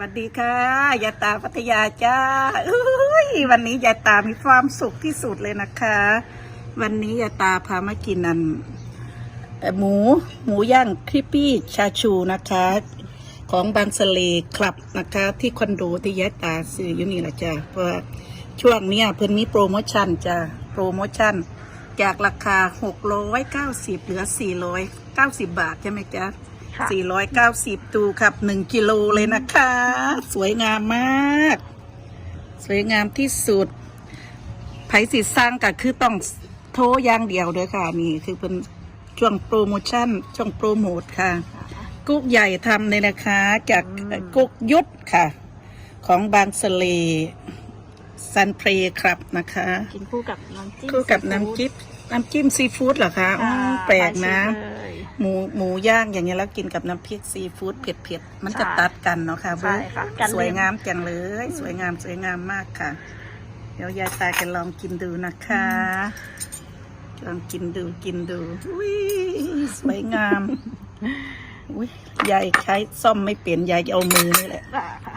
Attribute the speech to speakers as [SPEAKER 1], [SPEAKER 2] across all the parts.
[SPEAKER 1] วัสดีค่ะยายตาพัทยาจ้าอุ้ยวันนี้ยายตามีความสุขที่สุดเลยนะคะ วันนี้ยายตาพามากินนันเอ่อหมู หมูย่างคริปปี้ชาชูนะคะ ของบางสเลคลับนะคะ ที่คอนโดที่ยายตาซื้ออยู่นี่แหละจ้าเพราะช่วงเนี้ยเพิ่นมีโปรโมชั่นจ้าโปรโมชั่นจากราคา 690 เหลือ 490 บาทใช่ไหมจ๊ะ
[SPEAKER 2] ค่ะ
[SPEAKER 1] 490 ตูครับ 1 กิโลเลยนะคะ สวยงามมาก สวยงามที่สุดไผสิสร้างก็คือต้องโทรอย่างเดียวเด้อค่ะ นี่คือเป็นช่วงโปรโมชั่น ช่วงโปรโมทค่ะ กุ๊กใหญ่ทำเลยนะคะ จาก
[SPEAKER 2] อืม
[SPEAKER 1] กุ๊กยุทธค่ะ ของบางสะเลซันเพลครับนะคะ
[SPEAKER 2] กินคู่กับน้ำจิ้ม
[SPEAKER 1] คู่กับ
[SPEAKER 2] ซี
[SPEAKER 1] น้ำ
[SPEAKER 2] ฟู้ด
[SPEAKER 1] จิ้มน้ำจิ้มซีฟู้ดเหรอคะอ๋อ
[SPEAKER 2] ค่ะ
[SPEAKER 1] แปลกนะ
[SPEAKER 2] หลายชิ้เลย
[SPEAKER 1] หมูหมูย่างอย่างเงี้ยแล้วกินกับน้ำพริกซีฟู้ดเผ็ดๆ มันจะ
[SPEAKER 2] ใช่
[SPEAKER 1] ตัดกันเนาะค่ะ
[SPEAKER 2] ใช่ค่ะกัน
[SPEAKER 1] สวยงามจังเลย สวยงามสวยงามมากค่ะ เดี๋ยวยายตาจะลองกินดูนะคะ ลองกินดูกินดูอุ้ยสวยงามอุ้ยยายใช้ซ่อมไม่เปลี่ยนยายจะเอามือนี่แหละ
[SPEAKER 2] ค่ะค่ะ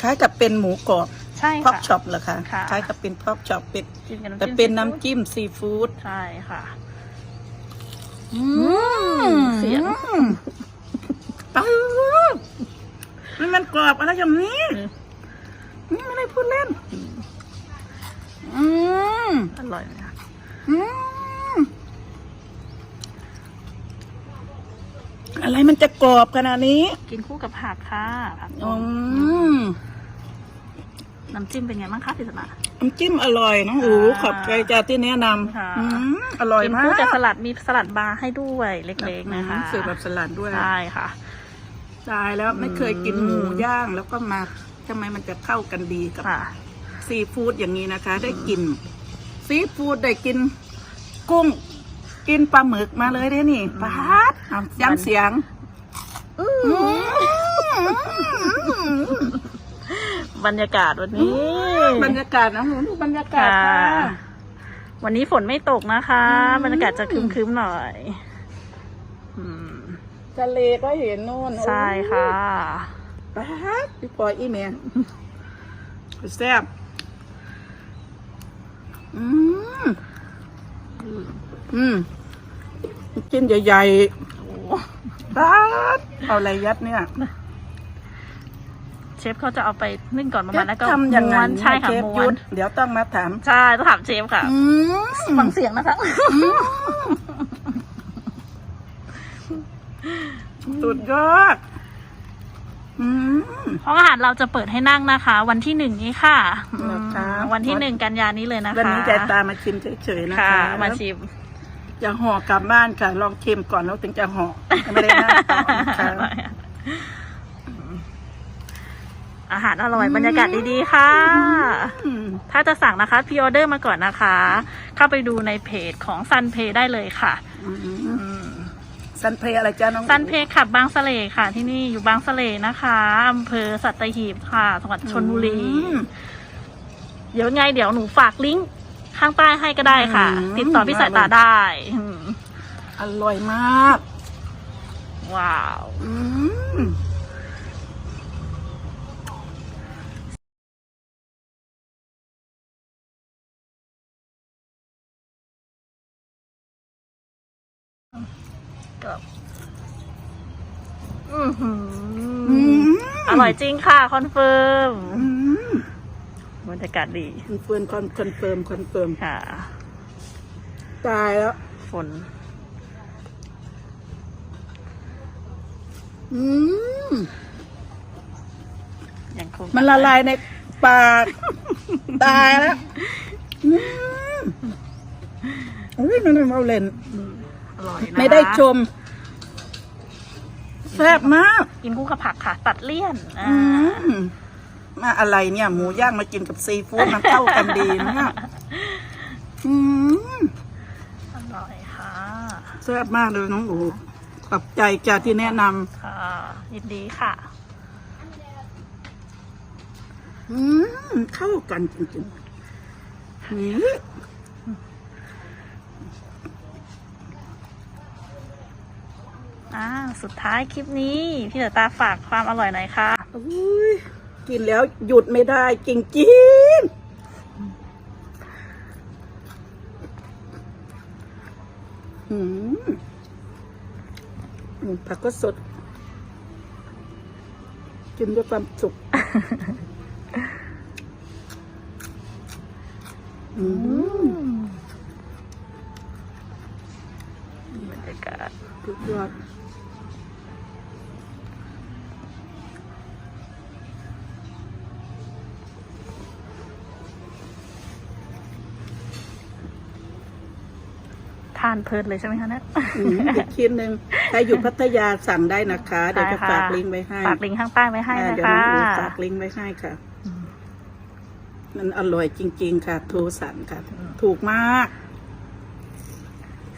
[SPEAKER 1] คล้ายกับเป็นหมูกรอบ
[SPEAKER 2] ใช่
[SPEAKER 1] พอก
[SPEAKER 2] ค่ะ
[SPEAKER 1] ช็อปเหรอคะ
[SPEAKER 2] ค่ะ
[SPEAKER 1] คล้ายกับเป็นพอกช็อปเป็ด
[SPEAKER 2] กินกับ
[SPEAKER 1] แต่
[SPEAKER 2] น้ำจิ้ม
[SPEAKER 1] เป็น
[SPEAKER 2] ซี
[SPEAKER 1] น้ำจิ้มซีฟู้ด
[SPEAKER 2] ใช่ค่ะ
[SPEAKER 1] อืม
[SPEAKER 2] เสียง
[SPEAKER 1] ปังมันมันกรอบอะไรอย่างนี้ นี่ไม่ได้พูดเล่น อืม
[SPEAKER 2] อร่อยไหมคะ
[SPEAKER 1] อืมอะไรมันจะกรอบขนาดนี้
[SPEAKER 2] กินคู่กับผักค่ะผัก
[SPEAKER 1] อืม
[SPEAKER 2] น้ำจิ้มเป็นไงบ้างคะพิศนา
[SPEAKER 1] น้ำจิ้มอร่อยน้องอูขอบใจจ้าที่แนะน
[SPEAKER 2] ค่ะำ
[SPEAKER 1] อืมอร่อย
[SPEAKER 2] กิน
[SPEAKER 1] มาก
[SPEAKER 2] คู่กับสลัดมีสลัดบาร์ให้ด้วยเล็กๆนะคะ
[SPEAKER 1] อืมสื่อแบบสลัดด้วย
[SPEAKER 2] ใช่ค่ะ
[SPEAKER 1] ตายแล้วไม่เคยกิน
[SPEAKER 2] อืม
[SPEAKER 1] หมูย่างแล้วก็มาทำไมมันจะเข้ากันดีกับ
[SPEAKER 2] ค่ะ
[SPEAKER 1] ซีฟู้ดอย่างนี้นะคะ ได้กิน ซีฟู้ดได้กินกุ้ง กินปลาหมึกมาเลยเด้นี่ปาดเอาย้ำเสียงอืม
[SPEAKER 2] บรรยากาศวันนี้
[SPEAKER 1] บรรยากาศนะหนูดูบรรยากาศ
[SPEAKER 2] ค่ะ
[SPEAKER 1] ค่ะ
[SPEAKER 2] วันนี้ฝนไม่ตกนะคะ
[SPEAKER 1] อืม
[SPEAKER 2] บรรยากาศจะครึ้มๆหน่อยอืม
[SPEAKER 1] ทะเลก็เห็นนู่น
[SPEAKER 2] ใช่ค่ะ
[SPEAKER 1] ปาดพี่ปอยอีเมียแซ่บอืมอืมกินใหญ่ๆปาดเอาอะไรยัดเนี่ย
[SPEAKER 2] เชฟเขาจะเอาไปนึ่งก่อนประมาณแล้วก็
[SPEAKER 1] ทำยังไง
[SPEAKER 2] ม้วนใช่ค่ะ
[SPEAKER 1] เชฟ
[SPEAKER 2] ม้ว
[SPEAKER 1] ยุ
[SPEAKER 2] น
[SPEAKER 1] ทธเดี๋ยวต้องมาถาม
[SPEAKER 2] ใช่ต้องถามเชฟค่ะ
[SPEAKER 1] อืม
[SPEAKER 2] ฟังเสียงนะคะ
[SPEAKER 1] สุดยอดอืม
[SPEAKER 2] ห้องอาหารเราจะเปิดให้นั่งนะคะ วันที่หนึ่งนี้ค่ะอืม
[SPEAKER 1] เหรอคะ
[SPEAKER 2] วันที่หนึ่งกันยานี้เลยนะคะ
[SPEAKER 1] วันนี้ใจตามาชิมเฉยๆนะ
[SPEAKER 2] ค่ะ
[SPEAKER 1] คะ
[SPEAKER 2] มาชิม
[SPEAKER 1] จะห่อกลับบ้านค่ะ ลองชิมก่อนแล้วถึงจะห่อไม่ได้นั่งต่อนะคะ
[SPEAKER 2] อาหารอร่อยบรรยากาศดีๆค่ะ
[SPEAKER 1] อืม
[SPEAKER 2] ถ้าจะสั่งนะคะพ r ออเดอร์มาก่อนนะคะ เข้าไปดูในเพจของซันเพได้เลยค่ะ
[SPEAKER 1] อืมสันเพลอะไรจ้าน้อง
[SPEAKER 2] ซันเพขับบางสะเลค่ะ ที่นี่อยู่บางสะเลนะคะอำเภอสัตหีบค่ะจังหวัดชนบุรี
[SPEAKER 1] อืม
[SPEAKER 2] เดี๋ยวไงเดี๋ยวหนูฝากลิงก์ข้างใต้ให้ก็ได้ค่ะ
[SPEAKER 1] อืม
[SPEAKER 2] ติดต่อพี่สายตาได้อืม
[SPEAKER 1] อร่อยมาก
[SPEAKER 2] ว้าว กับอื้อหือ
[SPEAKER 1] อืม
[SPEAKER 2] อร่อยจริงค่ะ คอนเฟิร์ม
[SPEAKER 1] อืม
[SPEAKER 2] บรรยากาศดี
[SPEAKER 1] คอนเฟิร์มคอนคอนเฟิร์มคอนเฟิร์ม
[SPEAKER 2] ค่ะ
[SPEAKER 1] ตายแล้ว
[SPEAKER 2] ฝน
[SPEAKER 1] อืม
[SPEAKER 2] ยังคง
[SPEAKER 1] มันละลายในปาก ตายแล้วอืมอุ้ยมันเอาเล่น
[SPEAKER 2] อ ร่อยนะ
[SPEAKER 1] ไม่ได้ชมแซ่บมาก
[SPEAKER 2] กินคู่กับผักค่ะ ตัดเลี่ยนอ่า
[SPEAKER 1] อืมมาอะไรเนี่ย หมูย่างมากินกับซีฟู้ดมันเข้ากันดีนะเนี่ยอืม
[SPEAKER 2] อร่อยค่ะ
[SPEAKER 1] แซ่บมากเลยน้องอูขอบใจจ้าที่แนะน
[SPEAKER 2] ค่ะยินดีค่ะำ
[SPEAKER 1] อืมเข้ากันจริงๆนี่
[SPEAKER 2] อ่า สุดท้ายคลิปนี้ พี่เต๋อตาฝากความอร่อยหน่อยค่ะ
[SPEAKER 1] อุ้ยกินแล้วหยุดไม่ได้จริงๆอืมอืมผักก็สด กินด้วยความสุข อืม
[SPEAKER 2] บรรยากาศ
[SPEAKER 1] สุดยอด
[SPEAKER 2] ทานเพลินเลยใช่ไหมคะเนะ
[SPEAKER 1] อืมอีกชิ้นหนึ่งใครอยู่พัทยาสั่งได้นะคะ เดี๋ยวจะ
[SPEAKER 2] ใช่ค่ะ
[SPEAKER 1] ฝากลิงก์ไว้ให้
[SPEAKER 2] ฝากลิงก์ข้างใต้ไว้ให้
[SPEAKER 1] อ่า
[SPEAKER 2] นะ
[SPEAKER 1] เดี๋ยว
[SPEAKER 2] คะ
[SPEAKER 1] น้องอูฝากลิงก์ไว้ให้ค่ะมันอร่อยจริง ๆ ค่ะ โทรสั่งค่ะ ถูกมาก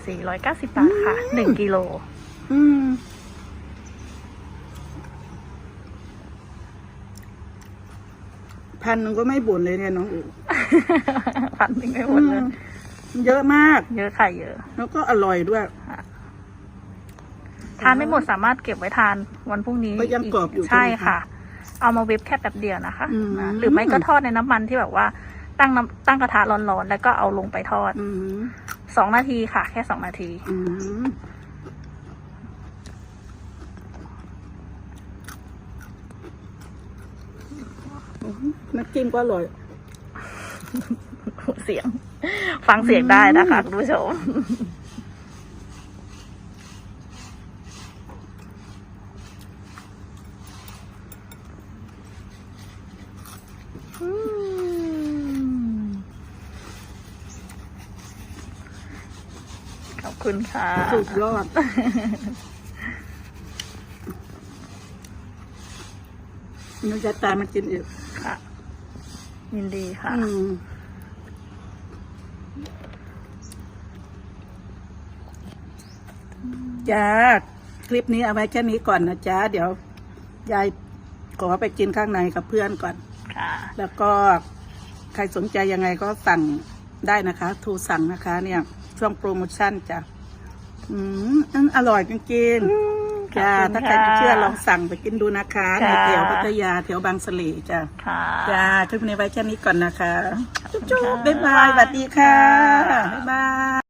[SPEAKER 2] 490 บาทค่ะ 1กิโล
[SPEAKER 1] อืม พันหนึ่งก็ไม่บ่นเลยเนี่ยน้องอู
[SPEAKER 2] พันหนึ่งไม่หมดเลย
[SPEAKER 1] อืม เยอะมาก
[SPEAKER 2] เยอะค่ะเยอะ
[SPEAKER 1] แล้วก็อร่อยด้วย
[SPEAKER 2] ทานไม่หมดสามารถเก็บไว้ทานวันพรุ่งนี้
[SPEAKER 1] ก็ยังกรอบอยู่
[SPEAKER 2] ใช่
[SPEAKER 1] ใช่ไหมคะ
[SPEAKER 2] ค่ะ เอามาเวฟแค่แป๊บเดียวนะคะ
[SPEAKER 1] อืม
[SPEAKER 2] นะหรือไม่ก็ทอดในน้ำมันที่แบบว่าตั้งน้ำตั้งกระทะร้อนๆแล้วก็เอาลงไปทอด
[SPEAKER 1] อืม
[SPEAKER 2] สองนาทีค่ะ แค่สองนาที
[SPEAKER 1] อืมน้ำจิ้มก็อร่อย
[SPEAKER 2] เสียง ฟังเสียงได้นะคะคุณผู้ชมอืมขอบคุณค่ะ
[SPEAKER 1] สุดยอด หนูจะตามมากินอีก
[SPEAKER 2] ค่ะ ยินดีค่ะ
[SPEAKER 1] อืม จ้า คลิปนี้เอาไว้แค่นี้ก่อนนะจ๊ะเดี๋ยวยายขอไปกินข้างในกับเพื่อนก่อน
[SPEAKER 2] ค่ะ
[SPEAKER 1] แล้วก็ใครสนใจยังไงก็สั่งได้นะคะ โทรสั่งนะคะ เนี่ย ช่วงโปรโมชั่นจ้ะ อืมอันอร่อยจริงๆจ้า
[SPEAKER 2] ขอบคุณ
[SPEAKER 1] ถ้าใครไม่
[SPEAKER 2] ค่ะ
[SPEAKER 1] เชื่อลองสั่งไปกินดูนะคะใน
[SPEAKER 2] ค่ะ
[SPEAKER 1] แถวพัทยาแถวบางสะเลจ้ะ
[SPEAKER 2] ค่ะ
[SPEAKER 1] จ้าคลิปนี้ไว้แค่นี้ก่อนนะคะ
[SPEAKER 2] ขอบคุณ
[SPEAKER 1] จุ๊บ
[SPEAKER 2] ค่ะ
[SPEAKER 1] ๆบ๊ายบายสวัสดีค่ะ
[SPEAKER 2] ค่ะ
[SPEAKER 1] บ๊ายบาย